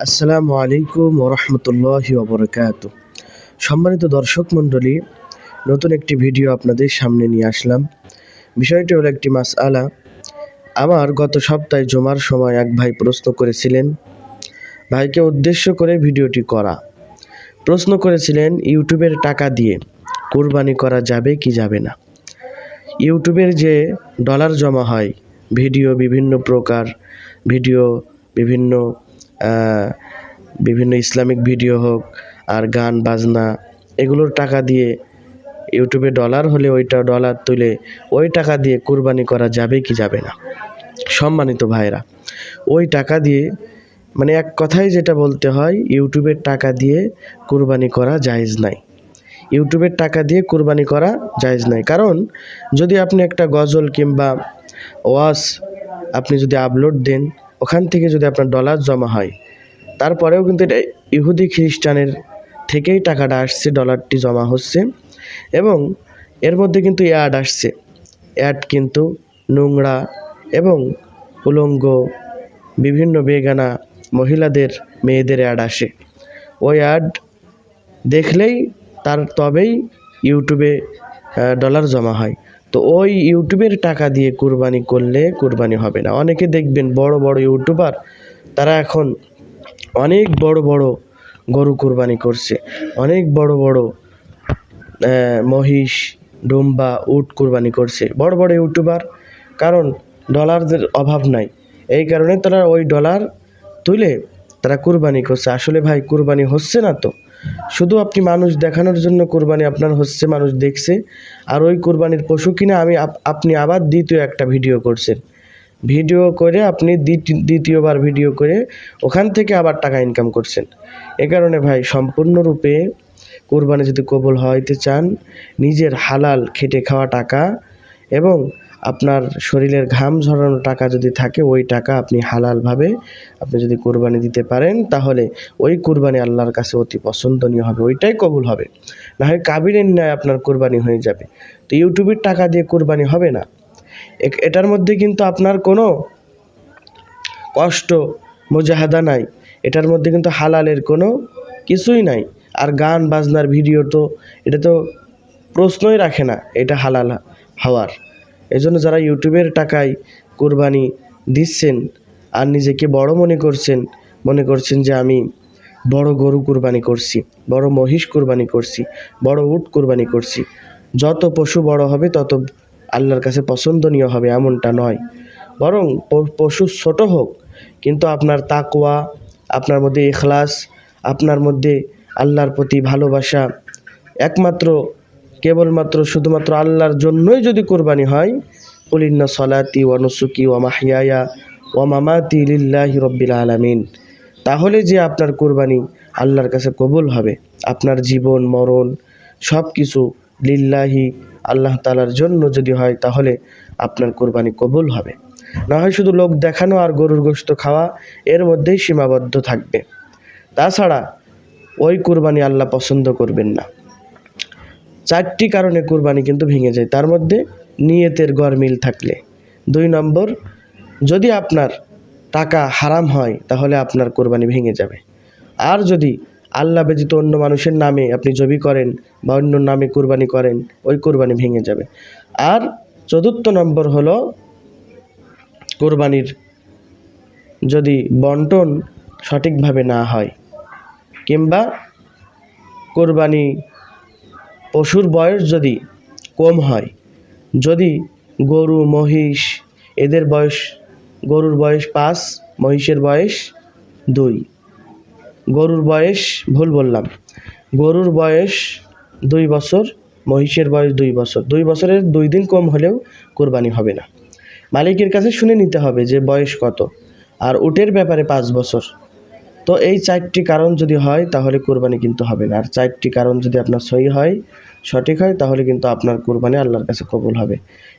আসসালামু আলাইকুম ওরহমতুল্লাহ ওবরকাত। সম্মানিত দর্শক মণ্ডলী, নতুন একটি ভিডিও আপনাদের সামনে নিয়ে আসলাম। বিষয়টি হলো একটি মাস আলা আমার গত সপ্তাহে জমার সময় এক ভাই প্রশ্ন করেছিলেন, ভাইকে উদ্দেশ্য করে ভিডিওটি করা। প্রশ্ন করেছিলেন, ইউটিউবের টাকা দিয়ে কোরবানি করা যাবে কি যাবে না? ইউটিউবের যে ডলার জমা হয়, ভিডিও বিভিন্ন প্রকার, ভিডিও বিভিন্ন বিভিন্ন ইসলামিক ভিডিও হোক আর গান, বাজনা, এগুলোর টাকা দিয়ে ইউটিউবে ডলার হলে ওইটা ডলার তুলে ওই টাকা দিয়ে কুরবানি করা যাবে কি যাবে না? সম্মানিত ভাইরা ওই টাকা দিয়ে মানে এক কথায় যেটা বলতে হয়, ইউটিউবের টাকা দিয়ে কুরবানি করা জায়েজ নাই। ইউটিউবের টাকা দিয়ে কুরবানি করা জায়েজ নাই। কারণ যদি আপনি একটা গজল কিংবা ওয়াজ আপনি যদি আপলোড দেন ওখান থেকে যদি আপনার ডলার জমা হয়, তারপরেও কিন্তু এটা ইহুদি খ্রিস্টানের থেকেই টাকাটা আসছে, ডলারটি জমা হচ্ছে এবং এর মধ্যে কিন্তু অ্যাড আসছে। অ্যাড কিন্তু নোংরা এবং উলঙ্গ বিভিন্ন বেগানা মহিলাদের, মেয়েদের অ্যাড আসে। ওই অ্যাড দেখলেই তার তবেই ইউটিউবে ডলার জমা হয়। তো ওই ইউটিউবের টাকা দিয়ে কুরবানি করলে কুরবানি হবে না। অনেকে দেখবেন বড় বড় ইউটিউবার, তারা এখন অনেক বড় বড় গরু কুরবানি করছে। অনেক বড় বড় মহিষ, ডুম্বা, উট কুরবানি করছে। বড় বড় ইউটিউবার, কারণ ডলারদের অভাব নাই। এই কারণে তারা ওই ডলার তুলে তারা কুরবানি করছে। আসলে ভাই, কুরবানি হচ্ছে না তো। শুধু আপনি মানুষ দেখানোর জন্য কুরবানি আপনার হচ্ছে মানুষ দেখছে, আর ওই কুরবানির পশু কিনে আমি আপ- আপনি আবার দ্বিতীয় একটা ভিডিও করছেন। ভিডিও করে আপনি দ্বিতি- দ্বিতীয়বার ভিডিও করে ওখান থেকে আবার টাকা ইনকাম করছেন। এ কারণে ভাই, সম্পূর্ণরূপে কোরবানি যদি কবল হইতে চান, নিজের হালাল খেটে খাওয়া টাকা এবং আপনার শরীরের ঘাম ঝরানো টাকা যদি থাকে, ওই টাকা আপনি হালালভাবে আপনি যদি কোরবানি দিতে পারেন, তাহলে ওই কোরবানি আল্লাহর কাছে অতি পছন্দনীয় হবে, ওইটাই কবুল হবে। না হয় কাবিরের ন্যায় আপনার কোরবানি হয়ে যাবে। তো ইউটিউবের টাকা দিয়ে কোরবানি হবে না। এটার মধ্যে কিন্তু আপনার কোনো কষ্ট, মুজাহাদা নাই। এটার মধ্যে কিন্তু হালালের কোনো কিছুই নাই। আর গান, বাজনার ভিডিও তো, এটা তো প্রশ্নই রাখে না, এটা হালাল হওয়ার। এজন্য যারা ইউটিউবের টাকায় কোরবানি দিচ্ছেন আর নিজেকে বড় মনে করছেন মনে করছেন যে আমি বড় গরু কোরবানি করছি, বড় মহিষ কোরবানি করছি, বড় উট কোরবানি করছি, যত পশু বড় হবে তত আল্লাহর কাছে পছন্দনীয় হবে এমনটা নয়। বরং পশু ছোট হোক, কিন্তু আপনার তাকওয়া, আপনার মধ্যে এখলাস আপনার মধ্যে আল্লাহর প্রতি ভালোবাসা একমাত্র কেবলমাত্র, শুধুমাত্র আল্লাহর জন্যই যদি কোরবানি হয় কুলিন্না সলাতি ওয়া নুসুকি ওয়া মাহিয়ায়া ওয়া মামাতি লিল্লাহি রব্বিল আলামিন। তাহলে যে আপনার কোরবানি আল্লাহর কাছে কবুল হবে, আপনার জীবন, মরণ সব কিছু লিল্লাহি, আল্লাহ তালার জন্য যদি হয়, তাহলে আপনার কোরবানি কবুল হবে। না হয় শুধু লোক দেখানো আর গরুর গোস্ত খাওয়া, এর মধ্যেই সীমাবদ্ধ থাকবে। তাছাড়া ওই কোরবানি আল্লাহ পছন্দ করবেন না। চারটি কারণে কোরবানি কিন্তু ভেঙে যায়। তার মধ্যে নিয়তের গরমিল থাকলে। দুই নম্বর, যদি আপনার টাকা হারাম হয়, তাহলে আপনার কোরবানি ভেঙে যাবে। আর যদি আল্লাহ ব্যতীত অন্য মানুষের নামে আপনি জবি করেন বা অন্য নামে কোরবানি করেন, ওই কোরবানি ভেঙে যাবে। আর চতুর্থ নম্বর হলো কোরবানির যদি বন্টন সঠিকভাবে না হয়, কিংবা কোরবানি পশুর বয়স যদি কম হয়, যদি গরু, মহিষ, এদের বয়স, গরুর বয়স পাঁচ, মহিষের বয়স দুই। গরুর বয়স, ভুল বললাম। গরুর বয়স দুই বছর, মহিষের বয়স দুই বছর। দুই বছরের দুই দিন কম হলেও কোরবানি হবে না। মালিকের কাছে শুনে নিতে হবে যে বয়স কত। আর উটের ব্যাপারে পাঁচ বছর। তো এই চারটি কারণ যদি হয়, তাহলে কোরবানি কিন্তু হবে না। আর চারটি কারণ যদি আপনার সহি হয়, সঠিক হয়, তাহলে কিন্তু আপনার কোরবানি আল্লাহর কাছে কবুল হবে।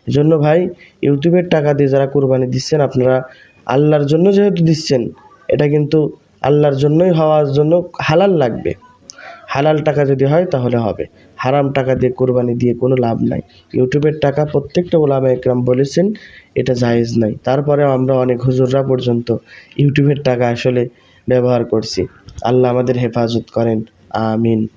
এজন্য ভাই, ইউটিউবের টাকা দিয়ে যারা কোরবানি দিচ্ছেন, আপনারা আল্লাহর জন্য যেহেতু দিচ্ছেন, এটা কিন্তু আল্লাহর জন্যই হওয়ার জন্য হালাল লাগবে। হালাল টাকা যদি হয়, তাহলে হবে। হারাম টাকা দিয়ে কোরবানি দিয়ে কোনো লাভ নাই। ইউটিউবের টাকা প্রত্যেকটা ওলামা একরাম বলেছেন, এটা জায়েজ নাই। তারপরে আমরা অনেক হুজুররা পর্যন্ত ইউটিউবের টাকা আসলে ব্যবহার করছি। আল্লাহ আমাদের হেফাজত করেন। আমিন।